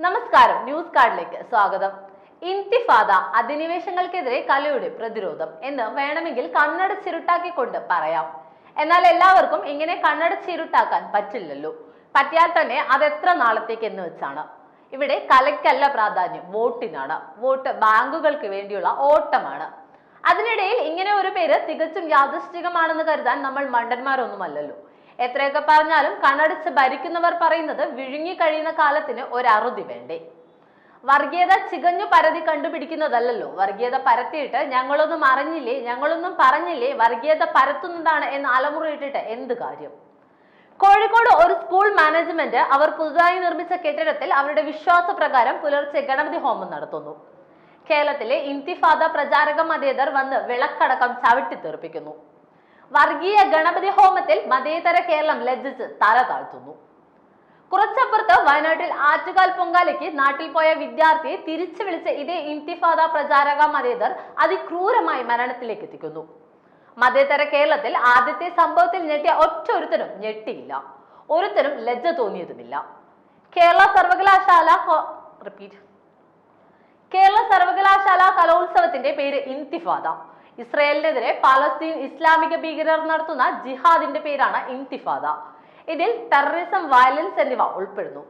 നമസ്കാരം ന്യൂസ് കാർഡിലേക്ക് സ്വാഗതം. ഇന്തിഫാദ അധിനിവേശങ്ങൾക്കെതിരെ കലയുടെ പ്രതിരോധം എന്ന് വേണമെങ്കിൽ കണ്ണടച്ചിരുട്ടാക്കിക്കൊണ്ട് പറയാം. എന്നാൽ എല്ലാവർക്കും ഇങ്ങനെ കണ്ണടച്ചിരുട്ടാക്കാൻ പറ്റില്ലല്ലോ. പറ്റിയാൽ തന്നെ അത് എത്ര നാളത്തേക്ക് എന്ന് വെച്ചാണ്. ഇവിടെ കലയ്ക്കല്ല പ്രാധാന്യം വോട്ടിനാണ്. വോട്ട് ബാങ്കുകൾക്ക് വേണ്ടിയുള്ള ഓട്ടമാണ്. അതിനിടയിൽ ഇങ്ങനെ ഒരു പേര് തികച്ചും യാദൃശ്ചികമാണെന്ന് കരുതാൻ നമ്മൾ മണ്ടന്മാരൊന്നുമല്ലല്ലോ. എത്രയൊക്കെ പറഞ്ഞാലും കണ്ണടച്ച് ഭരിക്കുന്നവർ പറയുന്നത് വിഴുങ്ങി കഴിയുന്ന കാലത്തിന് ഒരു അറുതി വേണ്ടേ? വർഗീയത ചികഞ്ഞു പരതി കണ്ടുപിടിക്കുന്നതല്ലല്ലോ. വർഗീയത പരത്തിയിട്ട് ഞങ്ങളൊന്നും അറിഞ്ഞില്ലേ ഞങ്ങളൊന്നും പറഞ്ഞില്ലേ വർഗീയത പരത്തുന്നതാണ് എന്ന് അലമുറയിട്ടിട്ട് എന്ത് കാര്യം? കോഴിക്കോട് ഒരു സ്കൂൾ മാനേജ്മെന്റ് അവർ പുതുതായി നിർമ്മിച്ച കെട്ടിടത്തിൽ അവരുടെ വിശ്വാസ പ്രകാരം പുലർച്ചെ ഗണപതി ഹോമം നടത്തുന്നു. കേരളത്തിലെ ഇന്തിഫാദ പ്രചാരക മതേതർ വന്ന് വിളക്കടക്കം ചവിട്ടിത്തെറിപ്പിക്കുന്നു. വർഗീയ ഗണപതി ഹോമത്തിൽ മതേതര കേരളം ലജ്ജിച്ച് തല താഴ്ത്തുന്നു. കുറച്ചപ്പുറത്ത് വയനാട്ടിൽ ആറ്റുകാൽ പൊങ്കാലയ്ക്ക് നാട്ടിൽ പോയ വിദ്യാർത്ഥിയെ തിരിച്ചു വിളിച്ച ഇതേ ഇന്തിഫാദ പ്രചാരക മതേതർ അതിക്രൂരമായി മരണത്തിലേക്ക് എത്തിക്കുന്നു. മതേതര കേരളത്തിൽ ആദ്യത്തെ സംഭവത്തിൽ ഞെട്ടിയ ഒറ്റ ഒരുത്തനും ഞെട്ടിയില്ല. ഒരുത്തനും ലജ്ജ തോന്നിയതുമില്ല. കേരള സർവകലാശാല റിപ്പീറ്റ് കേരള സർവകലാശാല കലോത്സവത്തിന്റെ പേര് ഇന്തിഫാദ. ഇസ്രയേലിനെതിരെ പാലസ്തീൻ ഇസ്ലാമിക ഭീകരർ നടത്തുന്ന ജിഹാദിന്റെ പേരാണ് ഇന്തിഫാദ ഇതിൽ ടെററിസം വയലൻസ് എന്നിവ ഉൾപ്പെടുന്നു.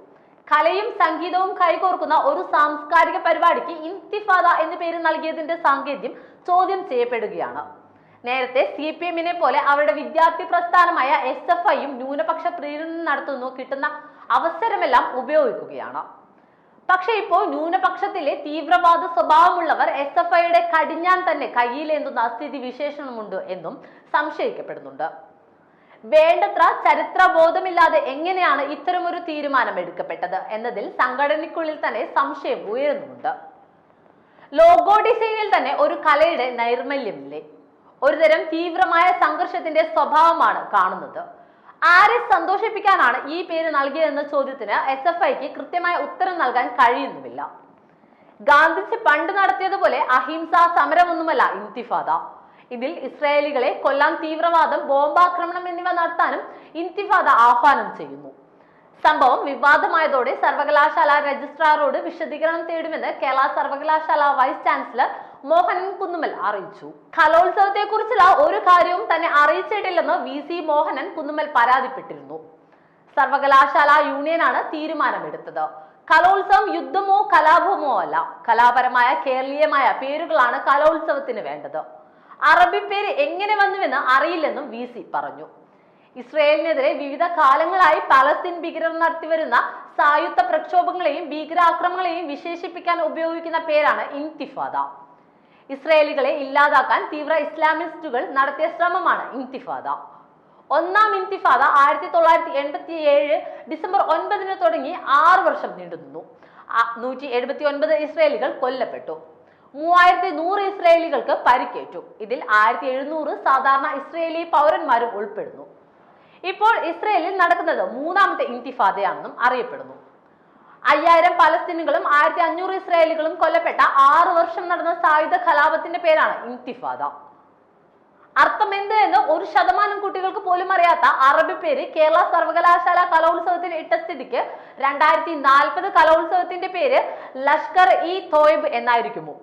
കലയും സംഗീതവും കൈകോർക്കുന്ന ഒരു സാംസ്കാരിക പരിപാടിക്ക് ഇന്തിഫാദ എന്ന പേര് നൽകിയതിന്റെ സാങ്കേതികം ചോദ്യം ചെയ്യപ്പെടുകയാണ്. നേരത്തെ സി പി എമ്മിനെ പോലെ അവരുടെ വിദ്യാർത്ഥി പ്രസ്ഥാനമായ എസ് എഫ് ഐയും ന്യൂനപക്ഷ പ്രീണനം നടത്തുന്നു കിട്ടുന്ന അവസരമെല്ലാം ഉപയോഗിക്കുകയാണ്. പക്ഷെ ഇപ്പോൾ ന്യൂനപക്ഷത്തിലെ തീവ്രവാദ സ്വഭാവമുള്ളവർ എസ് എഫ് ഐയുടെ കടിഞ്ഞാൻ തന്നെ കയ്യിലേന്തുന്ന സ്ഥിതി വിശേഷണമുണ്ട് എന്നും സംശയിക്കപ്പെടുന്നുണ്ട്. വേണ്ടത്ര ചരിത്രബോധമില്ലാതെ എങ്ങനെയാണ് ഇത്തരമൊരു തീരുമാനം എടുക്കപ്പെട്ടത് എന്നതിൽ സംഘടനയ്ക്കുള്ളിൽ തന്നെ സംശയം ഉയരുന്നുണ്ട് ലോഗോ ഡിസൈനിൽ തന്നെ ഒരു കലയുടെ നൈർമല്യമില്ലേ? ഒരുതരം തീവ്രമായ സംഘർഷത്തിന്റെ സ്വഭാവമാണ് കാണുന്നത്. ആരെ സന്തോഷിപ്പിക്കാനാണ് ഈ പേര് നൽകിയതെന്ന ചോദ്യത്തിന് എസ് എഫ് ഐക്ക് കൃത്യമായ ഉത്തരം നൽകാൻ കഴിയുന്നുമില്ല. ഗാന്ധിജി പണ്ട് നടത്തിയതുപോലെ അഹിംസാ സമരമൊന്നുമല്ല ഇന്തിഫാദ. ഇതിൽ ഇസ്രായേലികളെ കൊല്ലാൻ തീവ്രവാദം ബോംബാക്രമണം എന്നിവ നടത്താനും ഇന്തിഫാദ ആഹ്വാനം ചെയ്യുന്നു. സംഭവം വിവാദമായതോടെ സർവകലാശാല രജിസ്ട്രാറോട് വിശദീകരണം തേടുമെന്ന് കേരള സർവകലാശാല വൈസ് ചാൻസലർ മോഹനൻ കുന്നുമൽ അറിയിച്ചു. കലോത്സവത്തെ കുറിച്ചുള്ള ഒരു കാര്യവും തന്നെ അറിയിച്ചിട്ടില്ലെന്ന് വി. സി. മോഹനൻ കുന്നുമൽ പരാതിപ്പെട്ടിരുന്നു. സർവകലാശാല യൂണിയനാണ് തീരുമാനമെടുത്തത്. കലോത്സവം യുദ്ധമോ കലാപമോ അല്ല. കലാപരമായ കേരളീയമായ പേരുകളാണ് കലോത്സവത്തിന് വേണ്ടത്. അറബി പേര് എങ്ങനെ വന്നുവെന്ന് അറിയില്ലെന്നും വി. സി. പറഞ്ഞു. ഇസ്രയേലിനെതിരെ വിവിധ കാലങ്ങളായി പലസ്തീൻ ഭീകരർ നടത്തിവരുന്ന സായുധ പ്രക്ഷോഭങ്ങളെയും ഭീകരാക്രമങ്ങളെയും വിശേഷിപ്പിക്കാൻ ഉപയോഗിക്കുന്ന പേരാണ് ഇന്തിഫാദ ഇസ്രയേലികളെ ഇല്ലാതാക്കാൻ തീവ്ര ഇസ്ലാമിസ്റ്റുകൾ നടത്തിയ ശ്രമമാണ് ഇൻതിഫാദ ഒന്നാം ഇൻതിഫാദ ആയിരത്തി തൊള്ളായിരത്തി എൺപത്തി ഏഴ് ഡിസംബർ ഒൻപതിന് തുടങ്ങി ആറ് വർഷം നീണ്ടുനിന്നു നൂറ്റി എഴുപത്തി ഒൻപത് ഇസ്രയേലികൾ കൊല്ലപ്പെട്ടു. മൂവായിരത്തി നൂറ് ഇസ്രയേലികൾക്ക് പരിക്കേറ്റു. ഇതിൽ ആയിരത്തി എഴുന്നൂറ് സാധാരണ ഇസ്രയേലി പൗരന്മാരും ഉൾപ്പെടുന്നു. ഇപ്പോൾ ഇസ്രയേലിൽ നടക്കുന്നത് മൂന്നാമത്തെ ഇൻതിഫാദയാണെന്നും അറിയപ്പെടുന്നു. അയ്യായിരം പലസ്തീനുകളും ആയിരത്തി അഞ്ഞൂറ് ഇസ്രായേലുകളും കൊല്ലപ്പെട്ട ആറു വർഷം നടന്ന സായുധ കലാപത്തിന്റെ പേരാണ് ഇൻതിഫാദ അർത്ഥം എന്ത് എന്ന് ഒരു ശതമാനം കുട്ടികൾക്ക് പോലും അറിയാത്ത അറബി പേര് കേരള സർവകലാശാല കലോത്സവത്തിന് ഇട്ട സ്ഥിതിക്ക് രണ്ടായിരത്തി നാൽപ്പത് കലോത്സവത്തിന്റെ പേര് ലഷ്കർ ഇ തോയ്ബ് എന്നായിരിക്കുമോ.